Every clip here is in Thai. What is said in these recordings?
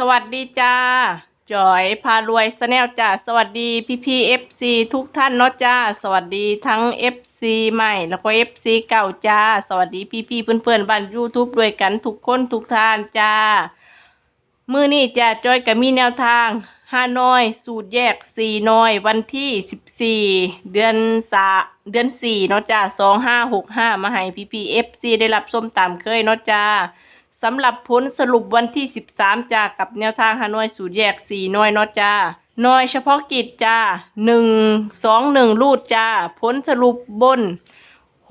สวัสดีจ้าจอยพารวยสแนลจ้าสวัสดีพี่พีเอฟซีทุกท่านเนาะจ้าสวัสดีทั้งเอฟซีใหม่แล้วก็เอฟซีเก่าจ้าสวัสดีพี่พี่ๆเพื่อนบ้านยูทูบด้วยกันทุกคนทุกท่านจ้ามือนี่จ้าจอยกับมีแนวทางห้าน้อย สูตรแยกสี่น้อย วันที่สิบสี่เดือนสาเดือนสี่เนาะจ้าสองห้าหกห้ามาให้พี่พีเอฟซีได้รับส้มตามเคยเนาะจ้า สำหรับผลสรุปวันที่ 13จ้ากับแนวทางฮานอยสูตรแยก 4 น้อยเนาะจ้าน้อยเฉพาะกิจจ้า 1 2 1 รูดจ้า ผลสรุปบน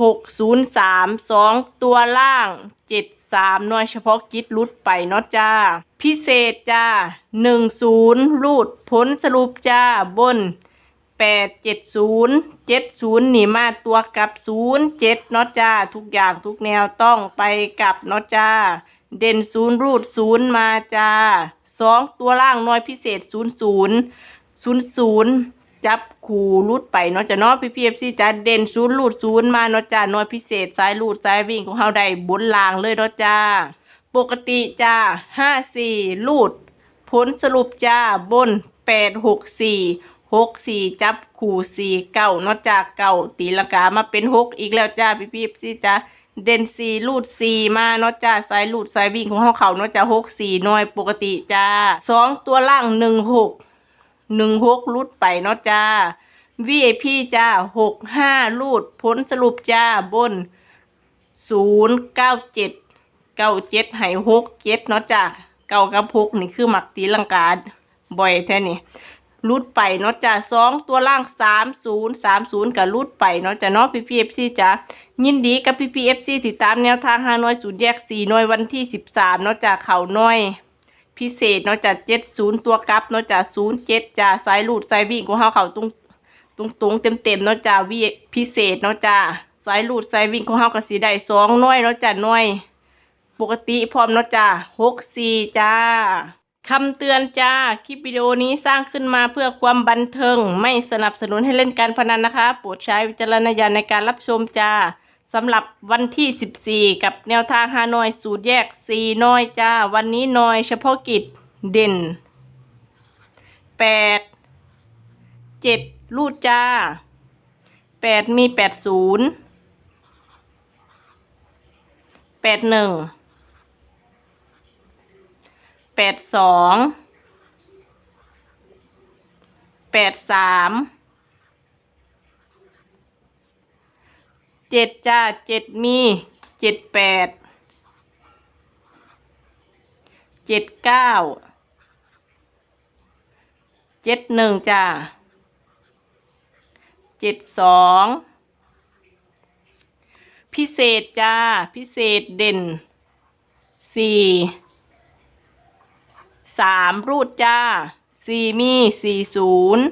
603 2 ตัวล่าง 73 น้อยเฉพาะกิจรุดไปเนาะจ้า พิเศษจ้า 10 รูด ผลสรุปจ้าบนแปดเจ็ดศูนย์เจ็ดศูนย์นี่มาตัวกับศูนย์เจ็ดเนาะจ้า ทุกอย่างทุกแนวต้องไปกับเนาะจ้า เด่นศูนย์รูดศูนย์มาจ้าสองตัวล่างน้อยพิเศษศูนย์ศูนย์ศูนย์ศูนย์จับขู่รูดไปเนาะจ้าเนาะพี่พีเอฟซีจ้าเด่นศูนย์รูดศูนย์มาเนาะจ้าน้อยพิเศษสายรูดสายวิ่งของเฮาได้บนล่างเลยเนาะจ้า ปกติจ้าห้าสี่รูด ผลสรุปจ้าบนแปดหกสี่หกสี่จับขู่สี่เก้าเนอกจากเก้าตีลังกามาเป็นหกอีกแล้วจ้าพี่พี่ซี่จ้า เด่นสี่ลูดสี่มาเนอกจาสายลูดสายวิ่งของห้องเขาเนอกจาหกสี่น้อยปกติจ้าสองตัวล่างหนึ่งหกหนึ่งหกลูดไปเนอกจ้า VIP จ้าหกห้าลูดผลสรุปจ้าบนศูนย์เก้าเจ็ดเก้าเจ็ดให้หกเจ็ดเนาะจ้ะเก้ากับหกนี่คือหมักตีลังกาบ่อยแท้นี่ รุดไปเนาะจ้ะสองตัวล่างสามศูนย์สามศูนย์กับรุดไปเนาะจ้ะเนาะพีพีเอฟซีจ้ะยินดีกับพีพีเอฟซีติดตามแนวทางฮานอยศูนย์แยกสี่น้อยวันที่สิบสามเนาะจ้ะเข่าน้อยพิเศษเนาะจ้ะเจ็ดศูนย์ตัวกลับเนาะจ้ะศูนย์เจ็ดจ้ะสายลูดสายวิ่งของเฮาเข่าตรงตรงตรงเต็มเต็มเนาะจ้าวิพิเศษเนาะจ้าสายลูดสายวิ่งของเฮาก็สิได้สองน้อยเนาะจ้าหน้อย ปกติพร้อมเนาะจ้าหกสี่จ้า คำเตือนจ้า คลิปวิดีโอนี้สร้างขึ้นมาเพื่อความบันเทิง ไม่สนับสนุนให้เล่นการพนันนะคะ โปรดใช้วิจารณญาณในการรับชมจ้าสำหรับวันที่ 14 กับแนวทางฮานอยสูตรแยก 4 น้อยจ้า วันนี้น้อยเฉพาะกิจเด่น8เจ็ดรูดจ้าแปดมีแปดศูนย์ แปดหนึ่งแปดสองแปดสามเจ็ดจ้าเจ็ดมีเจ็ดแปดเจ็ดเก้าเจ็ดหนึ่งจ้าเจ็ดสองพิเศษจ้า พิเศษเด่นสี่ สามรูดจ้าสี่มีสี่ศูนย์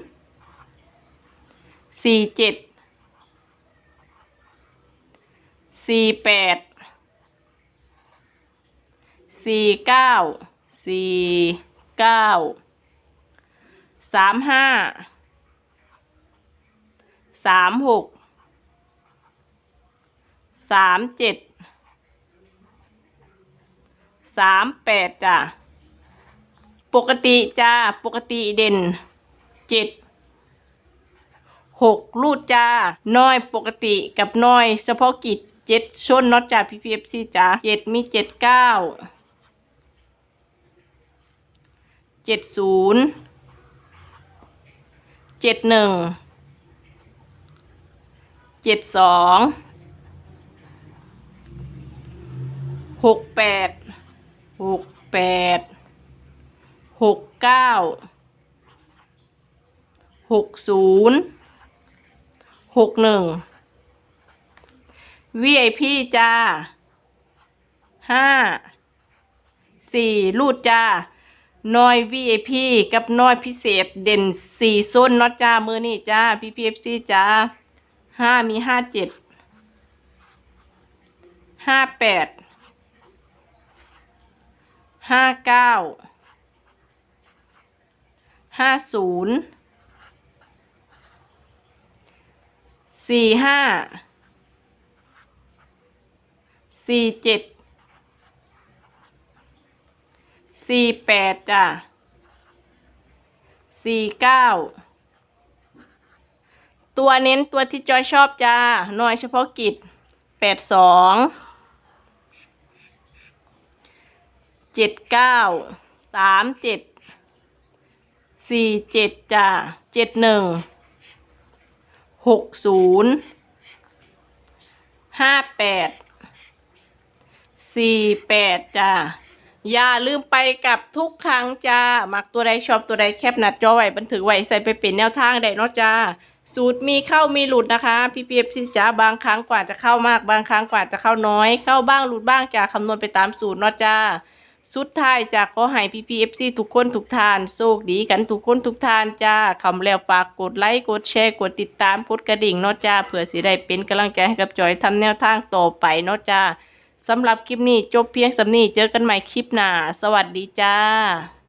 สี่เจ็ดสี่แปดสี่เก้าสี่เก้าสามห้าสามหกสามเจ็ดสามแปดจ้ะ ปกติจ้า ปกติเด่นเจ็ดหกรูดจ้า น้อยปกติกับน้อยเฉพาะกิจเจ็ดชนน็อตจ้าพีพีเอฟซีจ้าเจ็ดมีเจ็ดเก้าเจ็ดศูนย์เจ็ดหนึ่งเจ็ดสองหกแปดหกแปด หกเก้าหกศูนย์หกหนึ่ง VIP จ้าห้าสี่รูดจ้าน้อย VIP กับน้อยพิเศษเด่นสี่โซนน็อตจ้า มือนี่จ้า PPFC จ้าห้ามีห้าเจ็ดห้าแปดห้าเก้า ห้าศูนย์สี่ห้าสี่เจ็ดสี่แปดจ้าสี่เก้าตัวเน้นตัวที่จอยชอบจ้าหน่วยเฉพาะกิจแปดสองเจ็ดเก้าสามเจ็ด สี่เจ็ดจ้าเจ็ดหนึ่งหกศูนย์ห้าแปดสี่แปดจ้าอย่าลืมไปกับทุกครั้งจ้ามักตัวใดชอบตัวใดแคปหนัดจอไว้บันทึกไว้ใส่ไปเป็นแนวทางได้เนาะจ้าสูตรมีเข้ามีหลุดนะคะ พี่พีเอฟซีจ้าบางครั้งกว่าจะเข้ามากบางครั้งกว่าจะเข้าน้อย เข้าบ้างหลุดบ้างจ้าคำนวณไปตามสูตรเนาะจ้า สุดท้ายจากขอให้พี่พีเอฟซีทุกคนทุกทานโชคดีกันทุกคนทุกทานจ้าคำแล้วฝากกดไลค์กดแชร์กดติดตามกดกระดิ่งเนาะจ้าเผื่อสิได้เป็นกำลังใจให้กับจอยทำแนวทางต่อไปเนาะจ้าสำหรับคลิปนี้จบเพียงสำนี้เจอกันใหม่คลิปหน้า สวัสดีจ้า